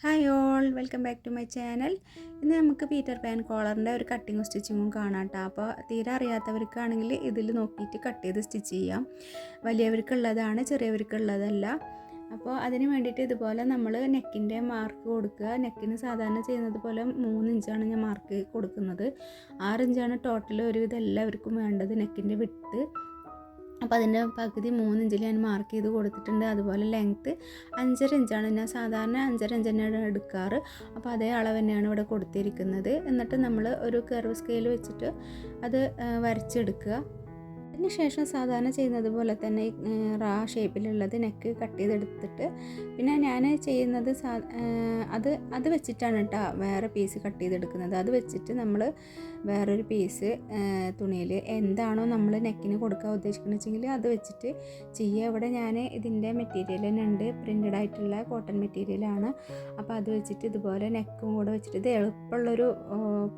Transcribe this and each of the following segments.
Hi all welcome back to my channel ഇന്ന് നമുക്ക് Peter pan കോളറിന്റെ ഒരു കട്ടിങ്ങും സ്റ്റിച്ചിങ്ങും കാണാം കേട്ടോ അപ്പോൾ തീരെ അറിയാത്തവർക്കാണെങ്കിൽ ഇതിൽ നോക്കിയിട്ട് കട്ട് ചെയ്ത് സ്റ്റിച്ച് ചെയ്യാം. വലിയവർക്കുള്ളതാണ് ചെറിയവർക്കുള്ളതല്ല. അപ്പോൾ അതിന് വേണ്ടിയിട്ട് ഇതുപോലെ നമ്മൾ നെക്കിന്റെ മാർക്ക് കൊടുക്കുക. നെക്കിന് സാധാരണ ചെയ്യുന്നത് പോലെ മൂന്ന് ഇഞ്ചാണ് ഞാൻ മാർക്ക് കൊടുക്കുന്നത്. ആറ് ഇഞ്ചാണ് ടോട്ടൽ ഒരുവിധം എല്ലാവർക്കും വേണ്ടത് നെക്കിന്റെ വിട്ട് അപ്പോൾ അതിന്റെ പകുതി മൂന്ന് ഇഞ്ചിൽ ഞാൻ മാർക്ക് ചെയ്ത് കൊടുത്തിട്ടുണ്ട്. അതുപോലെ ലെങ്ത്ത് അഞ്ചര ഇഞ്ചാണ്. ഞാൻ സാധാരണ അഞ്ചര ഇഞ്ച് തന്നെയാണ് എടുക്കാറ്. അപ്പോൾ അതേ അളവ് തന്നെയാണ് ഇവിടെ കൊടുത്തിരിക്കുന്നത്. എന്നിട്ട് നമ്മൾ ഒരു കർവ് സ്കെയിൽ വെച്ചിട്ട് അത് വരച്ചെടുക്കുക. അതിന് ശേഷം സാധാരണ ചെയ്യുന്നത് പോലെ തന്നെ റാ ഷേപ്പിലുള്ളത് നെക്ക് കട്ട് ചെയ്തെടുത്തിട്ട് പിന്നെ ഞാൻ ചെയ്യുന്നത് സാ അത് അത് വെച്ചിട്ടാണ് കേട്ടോ വേറെ പീസ് കട്ട് ചെയ്തെടുക്കുന്നത്. അത് വെച്ചിട്ട് നമ്മൾ വേറൊരു പീസ് തുണിയിൽ എന്താണോ നമ്മൾ നെക്കിന് കൊടുക്കാൻ ഉദ്ദേശിക്കുന്നത് വെച്ചെങ്കിൽ അത് വെച്ചിട്ട് ചെയ്യുക. ഇവിടെ ഞാൻ ഇതിന്റെ മെറ്റീരിയൽ തന്നെ ഉണ്ട്. പ്രിന്റഡ് ആയിട്ടുള്ള കോട്ടൺ മെറ്റീരിയലാണ് അപ്പോൾ അത് വെച്ചിട്ട് ഇതുപോലെ നെക്കും കൂടെ വെച്ചിട്ട് ഇത് എളുപ്പമുള്ളൊരു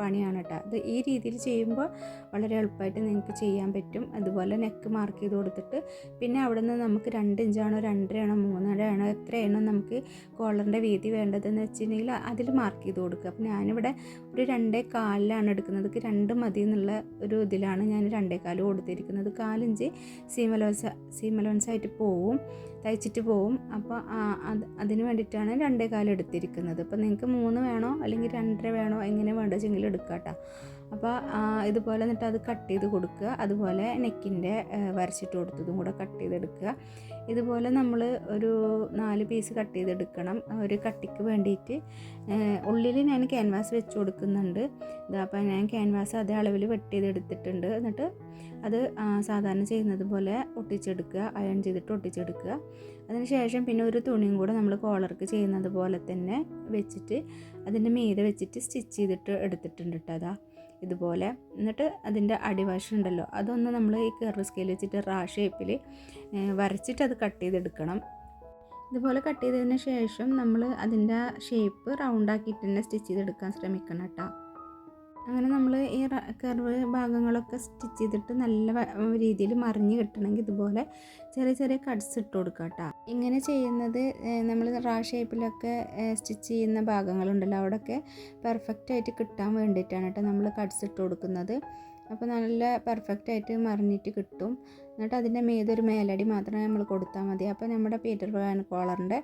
പണിയാണ് കേട്ടോ. അത് ഈ രീതിയിൽ ചെയ്യുമ്പോൾ വളരെ എളുപ്പമായിട്ട് നിങ്ങൾക്ക് ചെയ്യാൻ പറ്റും. അതുപോലെ നെക്ക് മാർക്ക് ചെയ്ത് കൊടുത്തിട്ട് പിന്നെ അവിടെ നിന്ന് നമുക്ക് രണ്ട് ഇഞ്ചാണോ രണ്ടരയാണോ മൂന്നരയാണോ എത്രയാണോ നമുക്ക് കോളറിന്റെ വീതി വേണ്ടതെന്ന് വെച്ചിട്ടുണ്ടെങ്കിൽ അതിൽ മാർക്ക് ചെയ്ത് കൊടുക്കുക. അപ്പോൾ ഞാനിവിടെ ഒരു രണ്ടേ കാലിലാണ് എടുക്കുന്നത്. രണ്ട് മതി എന്നുള്ള ഒരു ഇതിലാണ് ഞാൻ രണ്ടേ കാൽ കൊടുത്തിരിക്കുന്നത്. കാലിഞ്ച് സീമലോൻസ് സീമലോൻസായിട്ട് പോവും തയ്ച്ചിട്ട് പോവും. അപ്പോൾ അത് അതിന് വേണ്ടിയിട്ടാണ് രണ്ടേ കാലം എടുത്തിരിക്കുന്നത്. അപ്പോൾ നിങ്ങൾക്ക് മൂന്ന് വേണോ അല്ലെങ്കിൽ രണ്ടര വേണോ എങ്ങനെ വേണ്ടതെങ്കിൽ എടുക്കാം കേട്ടോ. അപ്പോൾ ഇതുപോലെ എന്നിട്ട് അത് കട്ട് ചെയ്ത് കൊടുക്കുക. അതുപോലെ നെക്കിന്റെ വരച്ചിട്ട് കൊടുത്തതും കൂടെ കട്ട് ചെയ്തെടുക്കുക. ഇതുപോലെ നമ്മൾ ഒരു നാല് പീസ് കട്ട് ചെയ്തെടുക്കണം. ഒരു കട്ടിക്ക് വേണ്ടിയിട്ട് ഉള്ളിൽ ഞാൻ ക്യാൻവാസ് വെച്ച് കൊടുക്കുന്നുണ്ട്. ഇതാ അപ്പോൾ ഞാൻ ക്യാൻവാസ് അതേ അളവിൽ വെട്ട് ചെയ്തെടുത്തിട്ടുണ്ട്. എന്നിട്ട് അത് സാധാരണ ചെയ്യുന്നത് പോലെ ഒട്ടിച്ചെടുക്കുക. അയൺ ചെയ്തിട്ട് ഒട്ടിച്ചെടുക്കുക. അതിനുശേഷം പിന്നെ ഒരു തുണിയും കൂടെ നമ്മൾ കോളർക്ക് ചെയ്യുന്നത് പോലെ തന്നെ വെച്ചിട്ട് അതിന്റെ മീതെ വെച്ചിട്ട് സ്റ്റിച്ച് ചെയ്തിട്ട് എടുത്തിട്ടുണ്ട് കേട്ടോ അതാ ഇതുപോലെ. എന്നിട്ട് അതിന്റെ അടിവശം ഉണ്ടല്ലോ അതൊന്ന് നമ്മൾ ഈ കർവ് സ്കെയിൽ വെച്ചിട്ട് റാ ഷേപ്പിൽ വരച്ചിട്ട് അത് കട്ട് ചെയ്തെടുക്കണം. ഇതുപോലെ കട്ട് ചെയ്തതിന് ശേഷം നമ്മൾ അതിന്റെ ഷേപ്പ് റൗണ്ടാക്കിയിട്ട് തന്നെ സ്റ്റിച്ച് ചെയ്തെടുക്കാൻ ശ്രമിക്കണം കേട്ടോ. അങ്ങനെ നമ്മൾ ഈ കർവ് ഭാഗങ്ങളൊക്കെ സ്റ്റിച്ച് ചെയ്തിട്ട് നല്ല രീതിയിൽ മറിഞ്ഞ് കിട്ടണമെങ്കിൽ ഇതുപോലെ ചെറിയ ചെറിയ കട്ട്സ് ഇട്ട് കൊടുക്കുക കേട്ടോ. ഇങ്ങനെ ചെയ്യുന്നത് നമ്മൾ റാ ഷേപ്പിലൊക്കെ സ്റ്റിച്ച് ചെയ്യുന്ന ഭാഗങ്ങളുണ്ടല്ലോ അവിടെയൊക്കെ പെർഫെക്റ്റ് ആയിട്ട് കിട്ടാൻ വേണ്ടിയിട്ടാണ് കേട്ടോ നമ്മൾ കട്ട്സ് ഇട്ട് കൊടുക്കുന്നത്. അപ്പോൾ നല്ല പെർഫെക്റ്റ് ആയിട്ട് മറിഞ്ഞിട്ട് കിട്ടും. എന്നിട്ട് അതിന്റെ മീതൊരു മേലടി മാത്രമേ നമ്മൾ കൊടുത്താൽ മതി. അപ്പോൾ നമ്മുടെ പീറ്റർ പാൻ കോളറിന്റെ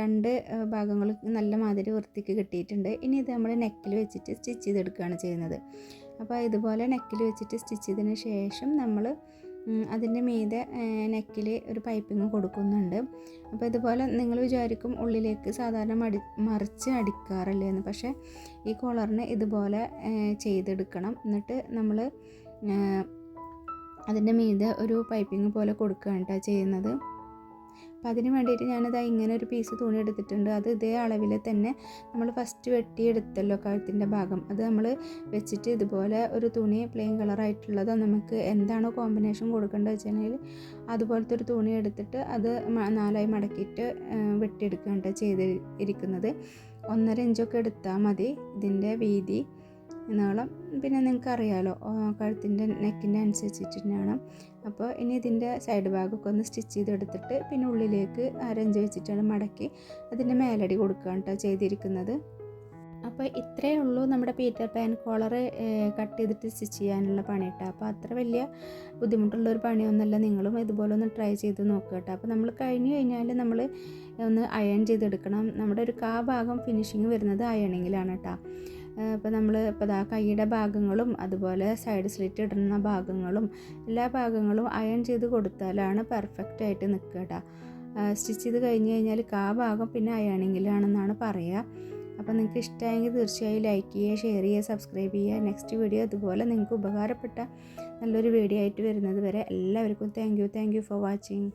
രണ്ട് ഭാഗങ്ങൾ നല്ല മാതിരി വൃത്തിക്ക് കിട്ടിയിട്ടുണ്ട്. ഇനി ഇത് നമ്മൾ നെക്കിൽ വെച്ചിട്ട് സ്റ്റിച്ച് ചെയ്തെടുക്കുകയാണ് ചെയ്യുന്നത്. അപ്പോൾ ഇതുപോലെ നെക്കിൽ വെച്ചിട്ട് സ്റ്റിച്ച് ചെയ്തതിന് ശേഷം നമ്മൾ അതിന്റെ മീതെ നെക്കിൽ ഒരു പൈപ്പിങ് കൊടുക്കുന്നുണ്ട്. അപ്പോൾ ഇതുപോലെ നിങ്ങൾ വിചാരിക്കും ഉള്ളിലേക്ക് സാധാരണ മടി മറിച്ച് അടിക്കാറില്ലേ എന്ന്. പക്ഷേ ഈ കോളറിന് ഇതുപോലെ ചെയ്തെടുക്കണം. എന്നിട്ട് നമ്മൾ അതിന്റെ മീതെ ഒരു പൈപ്പിങ് പോലെ കൊടുക്കുകയാണ് കേട്ടോ ചെയ്യുന്നത്. അപ്പോൾ അതിന് വേണ്ടിയിട്ട് ഞാനത് ഇങ്ങനെ ഒരു പീസ് തുണി എടുത്തിട്ടുണ്ട്. അത് ഇതേ അളവിൽ തന്നെ നമ്മൾ ഫസ്റ്റ് വെട്ടിയെടുത്തല്ലോ കഴുത്തിന്റെ ഭാഗം. അത് നമ്മൾ വെച്ചിട്ട് ഇതുപോലെ ഒരു തുണി പ്ലെയിൻ കളറായിട്ടുള്ളതോ നമുക്ക് എന്താണോ കോമ്പിനേഷൻ കൊടുക്കേണ്ടത് വെച്ചിട്ടുണ്ടെങ്കിൽ അതുപോലത്തെ ഒരു തുണി എടുത്തിട്ട് അത് നാലായി മടക്കിയിട്ട് വെട്ടിയെടുക്കുകയാണ് ചെയ്തിരിക്കുന്നത്. ഒന്നര ഇഞ്ചൊക്കെ എടുത്താൽ മതി ഇതിന്റെ വീതി. നീളം പിന്നെ നിങ്ങൾക്ക് അറിയാമല്ലോ കഴുത്തിന്റെ നെക്കിന്റെ അനുസരിച്ചിട്ടാണ് അപ്പോൾ ഇനി ഇതിന്റെ സൈഡ് ഭാഗമൊക്കെ ഒന്ന് സ്റ്റിച്ച് ചെയ്തെടുത്തിട്ട് പിന്നെ ഉള്ളിലേക്ക് അരഞ്ച് വെച്ചിട്ടാണ് മടക്കി അതിന്റെ മേലടി കൊടുക്കുകയാണ് കേട്ടോ ചെയ്തിരിക്കുന്നത്. അപ്പോൾ ഇത്രയേ ഉള്ളൂ നമ്മുടെ പീറ്റർ പാൻ കോളർ കട്ട് ചെയ്തിട്ട് സ്റ്റിച്ച് ചെയ്യാനുള്ള പണി കേട്ടോ. അപ്പോൾ അത്ര വലിയ ബുദ്ധിമുട്ടുള്ളൊരു പണിയൊന്നുമല്ല. നിങ്ങളും ഇതുപോലെ ഒന്ന് ട്രൈ ചെയ്ത് നോക്കുക കേട്ടോ. അപ്പോൾ നമ്മൾ കഴിഞ്ഞ് കഴിഞ്ഞാൽ നമ്മൾ ഒന്ന് അയൺ ചെയ്തെടുക്കണം. നമ്മുടെ ഒരു കാ ഭാഗം ഫിനിഷിങ് വരുന്നത് അയണിങ്ങിലാണ് കേട്ടോ. ഇപ്പോൾ നമ്മൾ ഇപ്പോൾ ദാ കൈയുടെ ഭാഗങ്ങളും അതുപോലെ സൈഡ് സ്ലിറ്റ് ഇടുന്ന ഭാഗങ്ങളും എല്ലാ ഭാഗങ്ങളും അയൺ ചെയ്ത് കൊടുത്താലാണ് പെർഫെക്റ്റ് ആയിട്ട് നിൽക്കുക സ്റ്റിച്ച് ചെയ്ത് കഴിഞ്ഞ് കഴിഞ്ഞാൽ കാ ഭാഗം പിന്നെ അയണിങ്ങിലാണെന്നാണ് പറയുക അപ്പോൾ നിങ്ങൾക്ക് ഇഷ്ടമായെങ്കിൽ തീർച്ചയായും ലൈക്ക് ചെയ്യുക ഷെയർ ചെയ്യുക സബ്സ്ക്രൈബ് ചെയ്യുക. നെക്സ്റ്റ് വീഡിയോ അതുപോലെ നിങ്ങൾക്ക് ഉപകാരപ്പെട്ട നല്ലൊരു വീഡിയോ ആയിട്ട് വരുന്നത് വരെ എല്ലാവർക്കും thank you thank you for watching